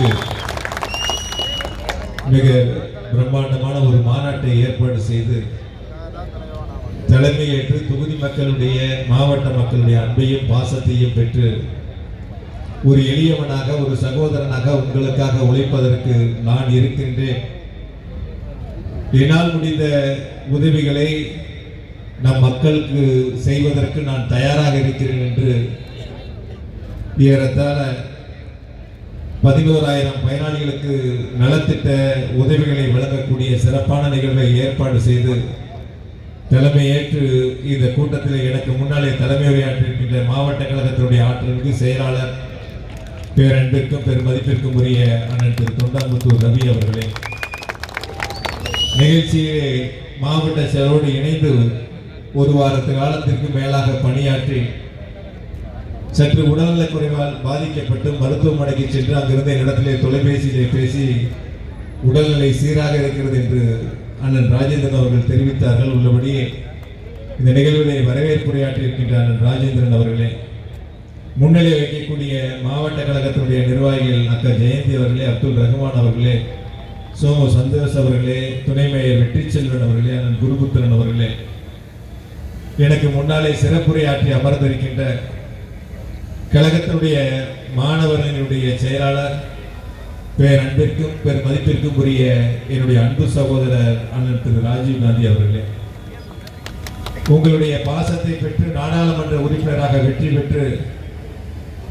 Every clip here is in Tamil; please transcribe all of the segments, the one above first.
அளவிற்கு மிக பிரம்மாண்டமான ஒரு மாநாட்டை ஏற்பாடு செய்து தலைமையேற்று தொகுதி மக்களுடைய மாவட்ட மக்களுடைய அன்பையும் பாசத்தையும் பெற்று ஒரு எளியவனாக ஒரு சகோதரனாக உங்களுக்காக உழைப்பதற்கு நான் இருக்கின்றேன். என்னால் முடிந்த உதவிகளை நம் மக்களுக்கு செய்வதற்கு நான் தயாராக இருக்கிறேன் என்று ஏறத்தாழ பதினோராயிரம் பயனாளிகளுக்கு நலத்திட்ட உதவிகளை வழங்கக்கூடிய சிறப்பான நிகழ்வை ஏற்பாடு செய்து தலைமையேற்று இந்த கூட்டத்தில் எனக்கு முன்னாலே தலைமை உரையாற்றிருக்கின்ற மாவட்ட கழகத்தினுடைய ஆற்றலுக்கு செயலாளர் பேரன்பிற்கும் பெருமதிப்பிற்கும் உரிய அண்ணன் திரு தொண்டாமுத்தூர் ரவி அவர்களே. நிகழ்ச்சியிலே மாவட்ட செயலோடு இணைந்து ஒரு வாரத்து காலத்திற்கு மேலாக பணியாற்றி சற்று உடல்நலக் குறைவால் பாதிக்கப்பட்டு மருத்துவமனைக்கு சென்று அங்கிருந்த இடத்திலே தொலைபேசியிலே பேசி உடல்நிலை சீராக இருக்கிறது என்று அண்ணன் ராஜேந்திரன் அவர்கள் தெரிவித்தார்கள். உள்ளபடியே இந்த நிகழ்விலே வரவேற்புரையாற்றி இருக்கின்ற அண்ணன் ராஜேந்திரன் அவர்களே முன்னிலை வைக்கக்கூடிய மாவட்ட கழகத்தினுடைய நிர்வாகிகள் அக்கா ஜெயந்தி அவர்களே அப்துல் ரஹ்மான் அவர்களே சோமு சந்தோஷ் அவர்களே துணை மேயர் வெற்றிச்செல்வன் அவர்களே அண்ணன் குருபுத்திரன் அவர்களே எனக்கு முன்னாலே சிறப்புரையாற்றி அமர்ந்திருக்கின்ற கழகத்தினுடைய மாணவர்களுடைய செயலாளர் பேர் அன்பிற்கும் பேர் மதிப்பிற்கும் உரிய என்னுடைய அன்பு சகோதரர் அண்ணன் திரு ராஜீவ் காந்தி அவர்களே. உங்களுடைய பாசத்தை பெற்று நாடாளுமன்ற உறுப்பினராக வெற்றி பெற்று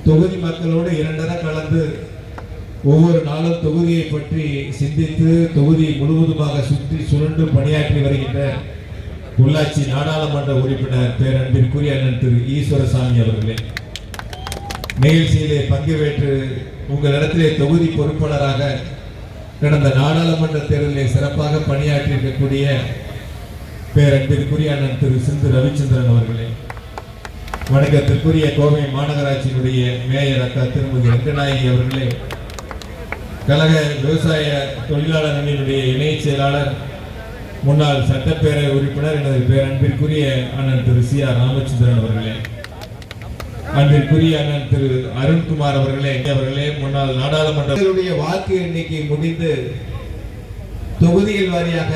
தொகுதி மக்களோடு இரண்டர கலந்து ஒவ்வொரு நாளும் தொகுதியை பற்றி சிந்தித்து தொகுதியை முழுவதுமாக சுற்றி சுழன்று பணியாற்றி வருகின்ற உள்ளாட்சி நாடாளுமன்ற உறுப்பினர் பேரன்பிற்குரிய அண்ணன் திரு ஈஸ்வரசாமி அவர்களே. நிகழ்ச்சியிலே பங்கு பெற்று உங்களிடத்திலே தொகுதி பொறுப்பாளராக கடந்த நாடாளுமன்ற தேர்தலிலே சிறப்பாக பணியாற்றி இருக்கக்கூடிய பேரன்பிற்குரிய அண்ணன் திரு சிந்து ரவிச்சந்திரன் அவர்களே. வணக்கத்திற்குரிய கோவை மாநகராட்சியினுடைய மேயர் அக்கா திருமதி ரங்கநாயகி அவர்களே. கழக விவசாய தொழிலாளர் அணியினுடைய இணை செயலாளர் முன்னாள் சட்டப்பேரவை உறுப்பினர் எனது பேரன்பிற்குரிய அண்ணன் திரு சி ஆர் ராமச்சந்திரன் அவர்களே. அன்பிற்குரிய அண்ணன் திரு அருண்குமார் அவர்களே அவர்களே முன்னாள் நாடாளுமன்ற வாக்கு எண்ணிக்கை முடிந்து தொகுதிகள் வாரியாக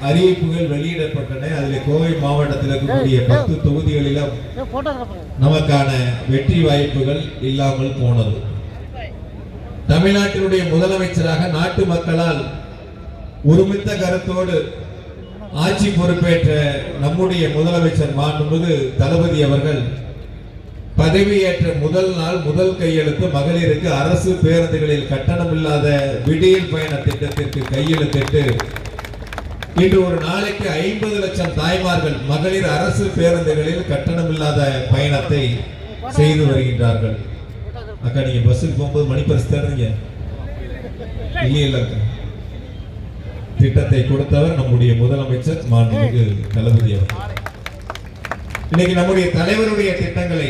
அறிவிப்புகள் வெளியிடப்பட்டன. அதில் கோவை மாவட்டத்தில் இருக்கக்கூடிய பத்து தொகுதிகளிலும் நமக்கான வெற்றி வாய்ப்புகள் இல்லாமல் போனது. தமிழ்நாட்டினுடைய முதலமைச்சராக நாட்டு மக்களால் ஒருமித்த கருத்தோடு ஆட்சி பொறுப்பேற்ற நம்முடைய முதலமைச்சர் மாண்புமிகு தளபதி அவர்கள் பதவியேற்ற முதல் நாள் முதல் கையெழுத்து மகளிருக்கு அரசு பேருந்துகளில் கட்டணமில்லாத விடியல் பயண திட்டத்திற்கு கையெழுத்திட்டு இன்று ஒரு நாளைக்கு ஐம்பது லட்சம் தாய்மார்கள் மகளிர் அரசு பேருந்துகளில் கட்டணமில்லாத பயணத்தை செய்து வருகின்றார்கள். அக்கா நீங்க பஸ்ஸுக்கு போகும்போது மணி பரிசு தருங்க திட்டத்தை கொடுத்தவர் நம்முடைய முதலமைச்சர் மாண்புமிகு தளபதி அவர் இன்னைக்கு நம்முடைய தலைவருடைய திட்டங்களை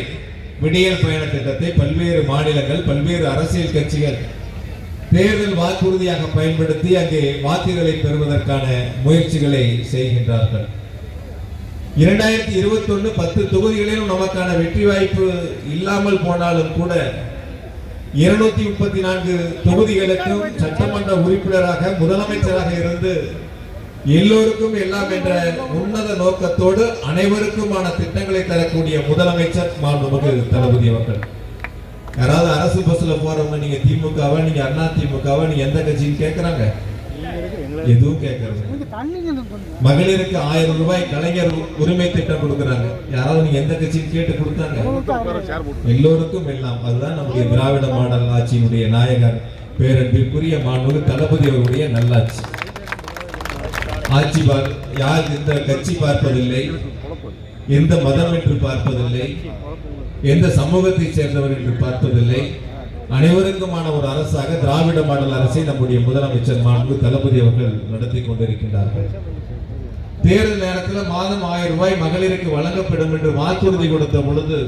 விடியல் பயண திட்டத்தை பல்வேறு மாநிலங்கள் பல்வேறு அரசியல் கட்சிகள் தேர்தல் வாக்குறுதியாக பயன்படுத்தி அங்கே வாக்குகளை பெறுவதற்கான முயற்சிகளை செய்கின்றார்கள். இரண்டாயிரத்தி இருபத்தி ஒன்று பத்து தொகுதிகளிலும் நமக்கான வெற்றி வாய்ப்பு இல்லாமல் போனாலும் கூட இருநூத்தி முப்பத்தி நான்கு தொகுதிகளுக்கும் சட்டமன்ற உறுப்பினராக முதலமைச்சராக இருந்து எல்லோருக்கும் எல்லாம் என்ற உன்னத நோக்கத்தோடு அனைவருக்குமான திட்டங்களை தரக்கூடிய முதலமைச்சர் மாண்புமிகு தளபதி அவர்கள். யாராவது அரசு பஸ்ல போறவங்க நீங்க திமுகவா நீங்க அண்ணா திமுகவா நீங்க எந்த கட்சின்னு கேக்குறாங்க? எதுவும் கேட்கறது மகளிருக்கு ஆயிரம் ரூபாய் கலைஞர் உரிமை திட்டம் கொடுக்கறாங்க. யாராவது நீங்க எந்த கட்சின்னு கேட்டு கொடுத்தாங்க? எல்லோருக்கும் எல்லாம். அதுதான் நம்முடைய திராவிட மாடல் ஆட்சியினுடைய நாயகர் பேரன்பிற்குரிய மாண்புமிகு தளபதி அவருடைய நல்லாட்சி. ஆட்சி பார் யார் எந்த கட்சி பார்ப்பதில்லை எந்த மதம் என்று பார்ப்பதில்லை எந்த சமூகத்தை சேர்ந்தவர் என்று பார்ப்பதில்லை. அனைவருக்குமான ஒரு அரசாக திராவிட மாடல் அரசை நம்முடைய முதலமைச்சர் மாண்பு தளபதி அவர்கள் நடத்தி கொண்டிருக்கின்றார்கள். தேர்தல் நேரத்தில் மாதம் ஆயிரம் ரூபாய் மகளிருக்கு வழங்கப்படும் என்று வாக்குறுதி கொடுத்த பொழுது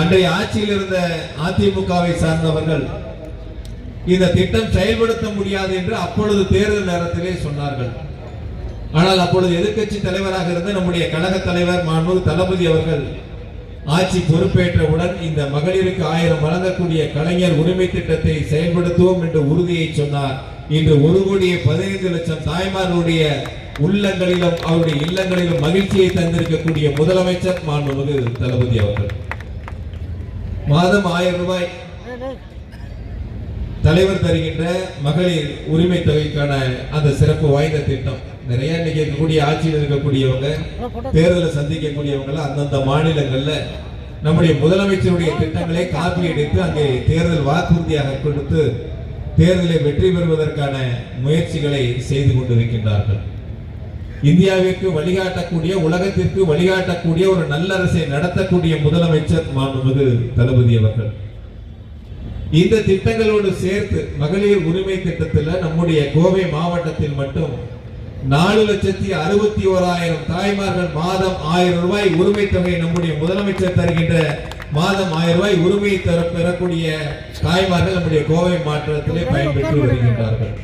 அன்றைய ஆட்சியில் இருந்த அதிமுகவை சார்ந்தவர்கள் இந்த திட்டம் செயல்படுத்த முடியாது என்று அப்பொழுது தேர்தல் நேரத்திலே சொன்னார்கள். ஆனால் அப்பொழுது எதிர்க்கட்சி தலைவராக இருந்த நம்முடைய கழக தலைவர் மாண்பு தளபதி அவர்கள் ஆட்சி பொறுப்பேற்றவுடன் இந்த மகளிருக்கு ஆயிரம் வழங்கக்கூடிய கலைஞர் உரிமை திட்டத்தை செயல்படுத்துவோம் என்ற உறுதியை சொன்னார். இன்று ஒரு கோடியே பதினைந்து லட்சம் தாய்மார்களுடைய உள்ளங்களிலும் அவருடைய இல்லங்களிலும் மகிழ்ச்சியை தந்திருக்கக்கூடிய முதலமைச்சர் மாண்புமிகு தளபதி அவர்கள். மாதம் ஆயிரம் ரூபாய் தலைவர் தருகின்ற மகளிர் உரிமை தொகைக்கான அந்த சிறப்பு வாய்ந்த திட்டம். நிறைய இன்னைக்கு இருக்கக்கூடிய ஆட்சியில் இருக்கக்கூடியவங்க தேர்தலை சந்திக்கக்கூடியவங்க எல்லாம் அந்தந்த மாநிலங்கள்ல நம்முடைய முதலமைச்சருடைய திட்டங்களை காப்பி அடித்து அங்கே தேர்தல் வாக்குறுதியாக கொடுத்து தேர்தலை வெற்றி பெறுவதற்கான முயற்சிகளை செய்து கொண்டிருக்கின்றார்கள். இந்தியாவிற்கு வழிகாட்டக்கூடிய உலகத்திற்கு வழிகாட்டக்கூடிய ஒரு நல்லரசை நடத்தக்கூடிய முதலமைச்சர் மாண்புமிகு தளபதி அவர்கள். இந்த திட்டங்களோடு சேர்த்து மகளிர் உரிமை திட்டத்தில் நம்முடைய கோவை மாவட்டத்தில் மட்டும் நாலு லட்சத்தி அறுபத்தி ஓராயிரம் தாய்மார்கள் மாதம் ஆயிரம் ரூபாய் உரிமை தொகை நம்முடைய முதலமைச்சர் தருகின்ற மாதம் ஆயிரம் ரூபாய் உரிமை தர பெறக்கூடிய தாய்மார்கள் நம்முடைய கோவை மாவட்டத்திலே பயன்பெற்று வருகின்றார்கள்.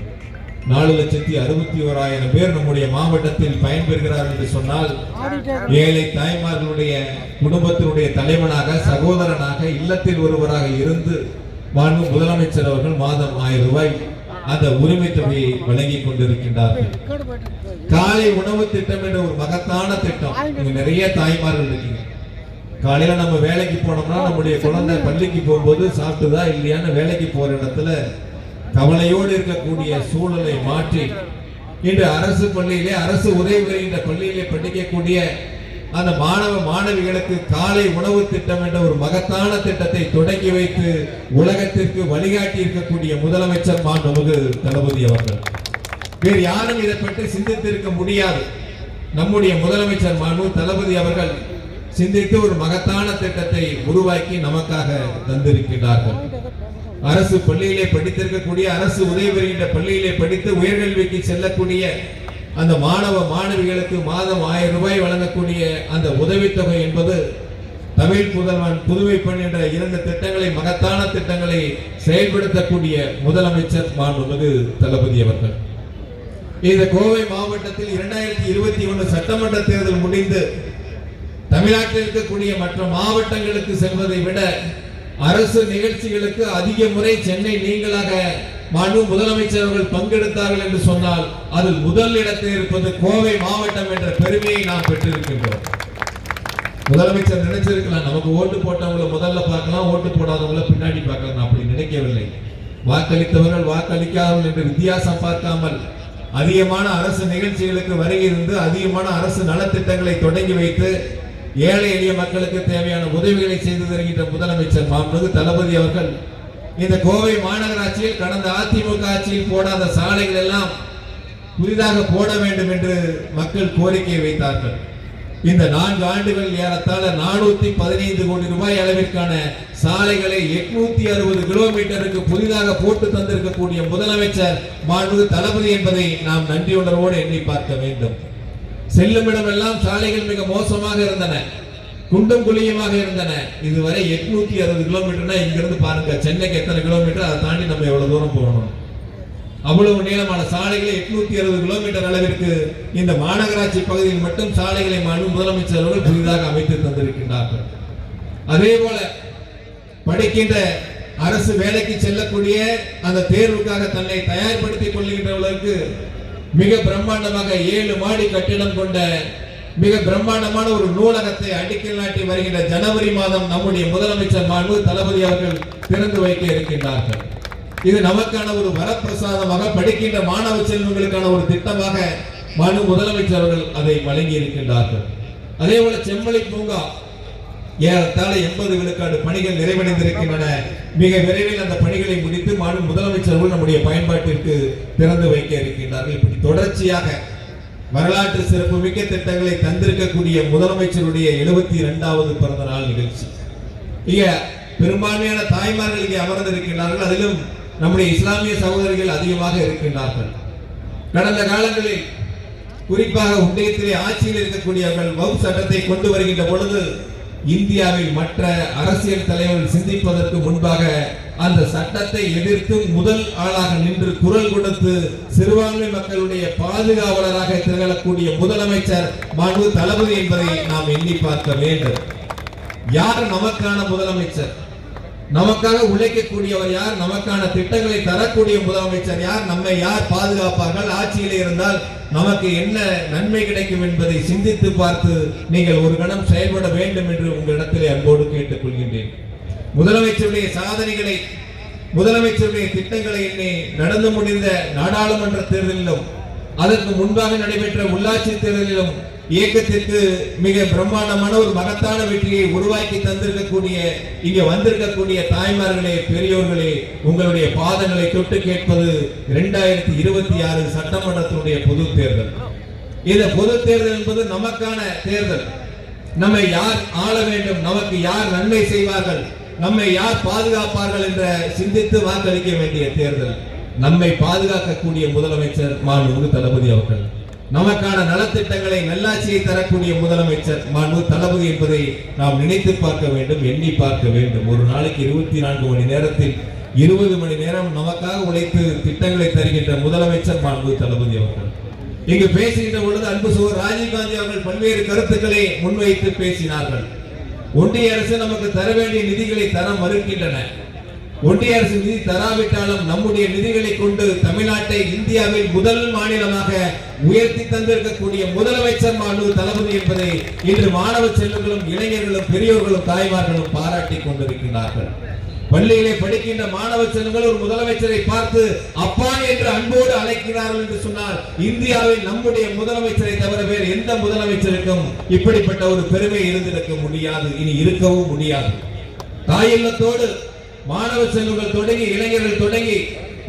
நாலு லட்சத்தி அறுபத்தி ஓராயிரம் பேர் நம்முடைய மாவட்டத்தில் பயன்பெறுகிறார்கள் என்று சொன்னால் ஏழை தாய்மார்களுடைய குடும்பத்தினுடைய தலைவனாக சகோதரனாக இல்லத்தில் ஒருவராக இருந்து மாண்பு முதலமைச்சர் அவர்கள் மாதம் ஆயிரம் ரூபாய் அந்த உரிமை தொகையை வழங்கி கொண்டிருக்கின்றார்கள். காலை உணவு திட்டம் என்ற ஒரு மகத்தான திட்டம். இங்க நிறைய தாய்மார்கள் இருக்கீங்க. காலையில நம்ம வேலைக்கு போனோம்னா நம்முடைய குழந்தை பள்ளிக்கு போகும்போது சாப்பிட்டுதா இல்லையான்னு வேலைக்கு போற இடத்துல கவலையோடு இருக்கக்கூடிய சூழலை மாற்றி இன்று அரசு பள்ளியிலே அரசு உதவி வருகின்ற பள்ளியிலே படிக்கக்கூடிய அந்த மாணவ மாணவிகளுக்கு காலை உணவு திட்டம் என்ற ஒரு மகத்தான திட்டத்தை தொடங்கி வைத்து உலகத்திற்கு வழிகாட்டி இருக்கக்கூடிய முதலமைச்சர் மாண்புமிகு தளபதி அவர்கள். வேறு யாரும் இதை பற்றி சிந்தித்திருக்க முடியாது. நம்முடைய முதலமைச்சர் மாண்பு தளபதி அவர்கள் சிந்தித்து ஒரு மகத்தான திட்டத்தை உருவாக்கி நமக்காக தந்திருக்கிறார்கள் அரசு பள்ளியிலே படித்திருக்கக்கூடிய அரசு உதவி பெறுகின்ற பள்ளியிலே படித்து உயர்கல்விக்கு செல்லக்கூடிய அந்த மாணவ மாணவிகளுக்கு மாதம் ஆயிரம் ரூபாய் வழங்கக்கூடிய அந்த உதவித்தொகை என்பது தமிழ் புதல்வன் புதுமை பெண் என்ற இரண்டு திட்டங்களை மகத்தான திட்டங்களை செயல்படுத்தக்கூடிய முதலமைச்சர் மாண்புமிகு தளபதி அவர்கள். இந்த கோவை மாவட்டத்தில் இரண்டாயிரத்தி இருபத்தி ஒன்று சட்டமன்ற தேர்தல் முடிந்து தமிழ்நாட்டில் இருக்கக்கூடிய மற்ற மாவட்டங்களுக்கு செல்வதை விட அரசு நிகழ்ச்சிகளுக்கு அதிக முறை சென்னை நீங்களாக மாண்பு முதலமைச்சர் அவர்கள் பங்கெடுத்தார்கள் என்று சொன்னால் அதில் முதல் இடத்தில் இருப்பது கோவை மாவட்டம் என்ற பெருமையை நாம் பெற்றிருக்கின்றோம். முதலமைச்சர் நினைச்சிருக்கலாம் நமக்கு ஓட்டு போட்டவங்கள முதல்ல பார்க்கலாம் ஓட்டு போடாதவங்கள பின்னாடி பார்க்கலாம். நான் அப்படி நினைக்கவில்லை. வாக்களித்தவர்கள் வாக்களிக்காதவர்கள் என்று வித்தியாசம் பார்க்காமல் அதிகமான அரசு நிகழ்ச்சிகளுக்கு வருகை இருந்து அதிகமான அரசு நலத்திட்டங்களை தொடங்கி வைத்து ஏழை எளிய மக்களுக்கு தேவையான உதவிகளை செய்து தருகின்ற முதலமைச்சர் மாண்புமிகு தளபதி அவர்கள் இந்த கோவை மாநகராட்சியில் கடந்த அதிமுக ஆட்சியில் போடாத சாலைகள் எல்லாம் புதிதாக போட வேண்டும் என்று மக்கள் கோரிக்கை வைத்தார்கள். இந்த நான்கு ஆண்டுகள் ஏறத்தாழ நானூத்தி பதினைந்து கோடி ரூபாய் அளவிற்கான சாலைகளை எட்நூத்தி அறுபது கிலோமீட்டருக்கு புதிதாக போட்டு தந்திருக்கக்கூடிய முதலமைச்சர் மாண்பு தளபதி என்பதை நாம் நன்றியுணர்வோடு எண்ணி பார்க்க வேண்டும். செல்லும் இடமெல்லாம் சாலைகள் மிக மோசமாக இருந்தன. குண்டும் குழியுமாக இருந்தன. இதுவரை எட்நூத்தி அறுபது கிலோமீட்டர்னா இங்கிருந்து பாருங்க. சென்னைக்கு எத்தனை கிலோமீட்டர்? அதை தாண்டி நம்ம எவ்வளவு தூரம் போகணும்? அவ்வளவு நீளமான சாலைகளை எட்நூத்தி அறுபது கிலோமீட்டர் அளவிற்கு இந்த மாநகராட்சி பகுதியில் மட்டும் சாலைகளை முதலமைச்சர் அவர்கள் புதிதாக அமைத்து தந்திருக்கின்றார்கள். அதே போல படிக்கின்ற அரசு வேலைக்கு செல்லக்கூடிய அந்த தேர்வுக்காக தன்னை தயார்படுத்திக் கொள்கின்றவர்களுக்கு மிக பிரம்மாண்டமாக ஏழு மாடி கட்டிடம் கொண்ட மிக பிரம்மாண்டமான ஒரு நூலகத்தை அடிக்கல் நாட்டி வருகின்ற ஜனவரி மாதம் நம்முடைய முதலமைச்சர் மாண்பு தளபதி அவர்கள் திறந்து வைக்க இருக்கின்றார்கள். இது நமக்கான ஒரு வரப்பிரசாதமாக படிக்கின்ற மாணவ செல்வங்களுக்கான ஒரு திட்டமாக மனு முதலமைச்சர் அவர்கள் அதை வழங்கி இருக்கின்றார்கள். அதே போல செம்மலை பூங்கா ஏறத்தாழ எண்பது விழுக்காடு பணிகள் நிறைவடைந்திருக்கின்றன. மிக விரைவில் அந்த பணிகளை முடித்து மாநில முதலமைச்சர்கள் நம்முடைய பயன்பாட்டிற்கு திறந்து வைக்க இருக்கின்றார்கள். இப்படி தொடர்ச்சியாக வரலாற்று சிறப்புமிக்க திட்டங்களை தந்திருக்கக்கூடிய முதலமைச்சருடைய எழுபத்தி இரண்டாவது பிறந்த நாள் நிகழ்ச்சி. இங்க பெரும்பான்மையான தாய்மார்கள் இங்கே அமர்ந்திருக்கின்றார்கள். அதிலும் நம்முடைய இஸ்லாமிய சகோதரிகள் அதிகமாக இருக்கின்றார்கள். கடந்த காலங்களில் குறிப்பாக உண்டயத்திலே ஆட்சியில் இருக்கக்கூடியவர்கள் வகுப்பு சட்டத்தை கொண்டு வருகின்ற பொழுது இந்தியாவில் மற்ற அரசியல் தலைவர்கள் சிந்திப்பதற்கு முன்பாக அந்த சட்டத்தை எதிர்த்து முதல் ஆளாக நின்று குரல் கொடுத்து சிறுபான்மை மக்களுடைய பாதுகாவலராக திகழக்கூடிய முதலமைச்சர் மாண்பு தளபதி என்பதை நாம் எண்ணி பார்க்க வேண்டும். யார் நமக்கான முதலமைச்சர்? நமக்காக உழைக்கக்கூடியவர் யார்? நமக்கான திட்டங்களை தரக்கூடிய முதலமைச்சர் யார்? நம்மை யார் பாதுகாப்பார்கள்? ஆட்சியில் இருந்தால் நமக்கு என்ன நன்மை கிடைக்கும் என்பதை சிந்தித்து பார்த்து நீங்கள் ஒரு கணம் செயல்பட வேண்டும் என்று உங்களிடத்திலே அன்போடு கேட்டுக்கொள்கின்றேன். முதலமைச்சருடைய சாதனைகளை முதலமைச்சருடைய திட்டங்களை என்னை நடந்து முடிந்த நாடாளுமன்ற தேர்தலிலும் அதற்கு முன்பாக நடைபெற்ற உள்ளாட்சி தேர்தலிலும் இயக்கத்திற்கு மிக பிரம்மாண்டமான ஒரு மகத்தான வெற்றியை உருவாக்கி தந்திருக்கக்கூடிய இங்க வந்திருக்கக்கூடிய தாய்மார்களே பெரியோர்களே உங்களுடைய பாதங்களை தொட்டு கேட்பது இரண்டாயிரத்தி இருபத்தி ஆறு சட்டமன்றத்தினுடைய பொது தேர்தல். இந்த பொது தேர்தல் என்பது நமக்கான தேர்தல். நம்மை யார் ஆள வேண்டும் நமக்கு யார் நன்மை செய்வார்கள் நம்மை யார் பாதுகாப்பார்கள் என்ற சிந்தித்து வாக்களிக்க வேண்டிய தேர்தல். நம்மை பாதுகாக்கக்கூடிய முதலமைச்சர் மாண்புமிகு தளபதி அவர்கள். நமக்கான நலத்திட்டங்களை நல்லாட்சியை தரக்கூடிய முதலமைச்சர் மாண்பு தளபதி என்பதை நாம் நினைத்து பார்க்க வேண்டும் எண்ணி பார்க்க வேண்டும். ஒரு நாளைக்கு இருபத்தி நான்கு மணி நேரத்தில் இருபது மணி நேரம் நமக்காக உழைத்து திட்டங்களை தருகின்ற முதலமைச்சர் மாண்பு தளபதி அவர்கள். இங்கு பேசுகின்ற பொழுது அன்பு சோர் ராஜீவ்காந்தி அவர்கள் பல்வேறு கருத்துக்களை முன்வைத்து பேசினார்கள். ஒன்றிய அரசு நமக்கு தர வேண்டிய நிதிகளை தர மறுக்கின்றன. ஒன்றிய அரசு நிதி தராவிட்டாலும் நம்முடைய நிதிகளை கொண்டு தமிழ்நாட்டை இந்தியாவில் முதல் மாநிலமாக உயர்த்தி தந்திருக்கக்கூடிய முதலமைச்சர் மாண்பு தளபதி என்பதை இன்று மாணவ செல்வங்களும் இளைஞர்களும் பெரியோர்களும் தாய்மார்களும் பாராட்டி கொண்டிருக்கிறார்கள் பள்ளியிலே படிக்கின்ற மாணவ செல்வங்கள் ஒரு முதலமைச்சரை பார்த்து அப்பா என்று அன்போடு அழைக்கிறார்கள் என்று சொன்னால் இந்தியாவில் நம்முடைய முதலமைச்சரை தவிர வேறு எந்த முதலமைச்சருக்கும் இப்படிப்பட்ட ஒரு பெருமை இருந்திருக்க முடியாது. இனி இருக்கவும் முடியாது. தாயில்லத்தோடு மாணவ செல்வங்கள் தொடங்கி இளைஞர்கள் தொடங்கி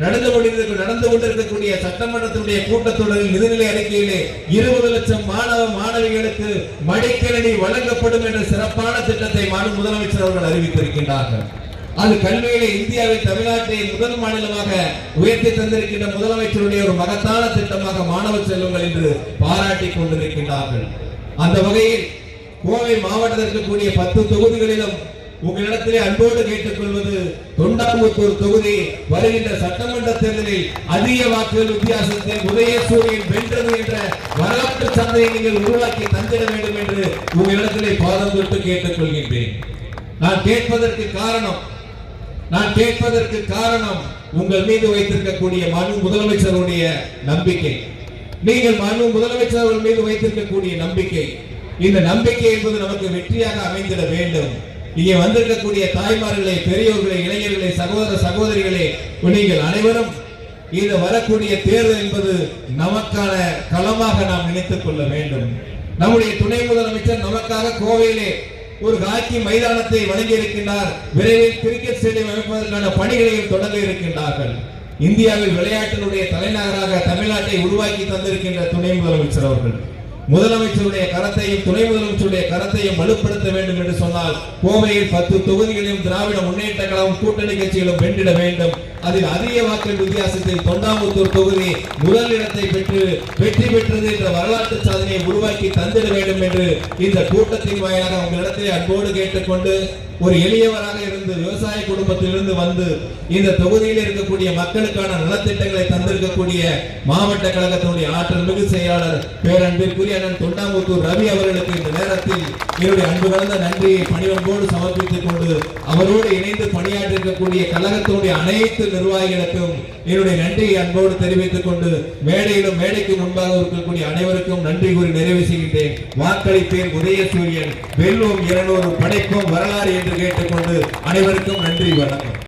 நடந்து கொண்டிருக்க நடந்து கொண்டிருக்கக்கூடிய சட்டமன்றத்தினுடைய கூட்டத்தொடரில் நிதிநிலை அறிக்கையிலே இருபது லட்சம் மாணவ மாணவிகளுக்கு மடிக்கணினி வழங்கப்படும் என்ற சிறப்பான திட்டத்தை மாநில முதலமைச்சர் அவர்கள் அறிவித்திருக்கின்றார்கள். அது கல்வியிலே இந்தியாவில் தமிழ்நாட்டை முதல் மாநிலமாக உயர்த்தி தந்திருக்கின்ற முதலமைச்சருடைய ஒரு மகத்தான திட்டமாக மாணவ செல்வங்கள் என்று பாராட்டி கொண்டிருக்கின்றார்கள். அந்த வகையில் கோவை மாவட்டத்திற்கு கூடிய பத்து தொகுதிகளிலும் உங்களிடத்திலே அன்போடு கேட்டுக்கொள்வது தொண்டாமுத்தூர் தொகுதி வருகின்ற சட்டமன்ற தேர்தலில் அதிக வாக்குகள் வித்தியாசத்தில் உதயசூரியன் வென்றது என்ற வரலாற்று சந்தையை நீங்கள் உருவாக்கி தந்திட வேண்டும் என்று உங்களிடத்திலே பாதம் தொட்டு கேட்டுக்கொள்கின்றேன். நான் கேட்பதற்கு காரணம் நான் கேட்பதற்கு காரணம் உங்கள் மீது வைத்திருக்கக்கூடிய மனு முதலமைச்சருடைய நம்பிக்கை. நீங்கள் மனு முதலமைச்சர் அவர்கள் மீது வைத்திருக்கக்கூடிய நம்பிக்கை. இந்த நம்பிக்கை என்பது நமக்கு வெற்றியாக அமைந்திட வேண்டும். இங்கே வந்திருக்கக்கூடிய தாய்மார்களே பெரியோர்களே இளைஞர்களே சகோதர சகோதரிகளே நீங்கள் அனைவரும் இது வரக்கூடிய தேர்தல் என்பது நமக்கான களமாக நாம் நினைத்துக் கொள்ள வேண்டும். நம்முடைய துணை முதலமைச்சர் நமக்காக கோவையிலே ஒரு ஹாக்கி மைதானத்தை வழங்கி இருக்கின்றார் விரைவில் கிரிக்கெட் ஸ்டேடியம் அமைப்பதற்கான பணிகளையும் தொடங்க இருக்கின்றார்கள். இந்தியாவில் விளையாட்டினுடைய தலைநகராக தமிழ்நாட்டை உருவாக்கி தந்திருக்கின்ற துணை முதலமைச்சர் அவர்கள். முதலமைச்சருடைய கரத்தையும் துணை முதலமைச்சருடைய கரத்தையும் வலுப்படுத்த வேண்டும் என்று சொன்னால் கோவையில் பத்து தொகுதிகளையும் திராவிட முன்னேற்ற கழகம் கூட்டணி கட்சிகளும் வென்றிட வேண்டும். அதில் அதிக வாக்கள் வித்தியாசத்தில் தொண்டாமுத்தூர் தொகுதி முதல் இடத்தை பெற்று வெற்றி பெற்றது என்ற வரலாற்று சாதனையை உருவாக்கி தந்திட வேண்டும் என்று இந்த கூட்டத்தின் வாயிலாக உங்களிடத்திலே அன்போடு கேட்டுக்கொண்டு ஒரு எளியவராக இருந்து விவசாய குடும்பத்திலிருந்து வந்து இந்த தொகுதியில் இருக்கக்கூடிய மக்களுக்கான நலத்திட்டங்களை தந்திருக்கக்கூடிய மாவட்ட கழகத்தினுடைய ஆற்றல் மிகு செயலாளர் பேரன்பிற்குரிய அண்ணன் தொண்டாமுத்தூர் ரவி அவர்களுக்கு இந்த நேரத்தில் என்னுடைய அன்பு கலந்த நன்றியை பணிவன்போடு சமர்ப்பித்துக் கொண்டு அவரோடு இணைந்து பணியாற்றிருக்கக்கூடிய கழகத்தினுடைய அனைத்து நிர்வாகிகளுக்கும் என்னுடைய நன்றியை அன்போடு தெரிவித்துக் கொண்டு மேடையிலும் மேடைக்கு முன்பாக இருக்கக்கூடிய அனைவருக்கும் நன்றி கூறி நிறைவு செய்கின்றேன். வாக்களிப்பேன் உதயசூரியன் வெல்வோம் இருநூறு படைப்போம் வரலாறு என்று கேட்டுக்கொண்டு அனைவருக்கும் நன்றி வணக்கம்.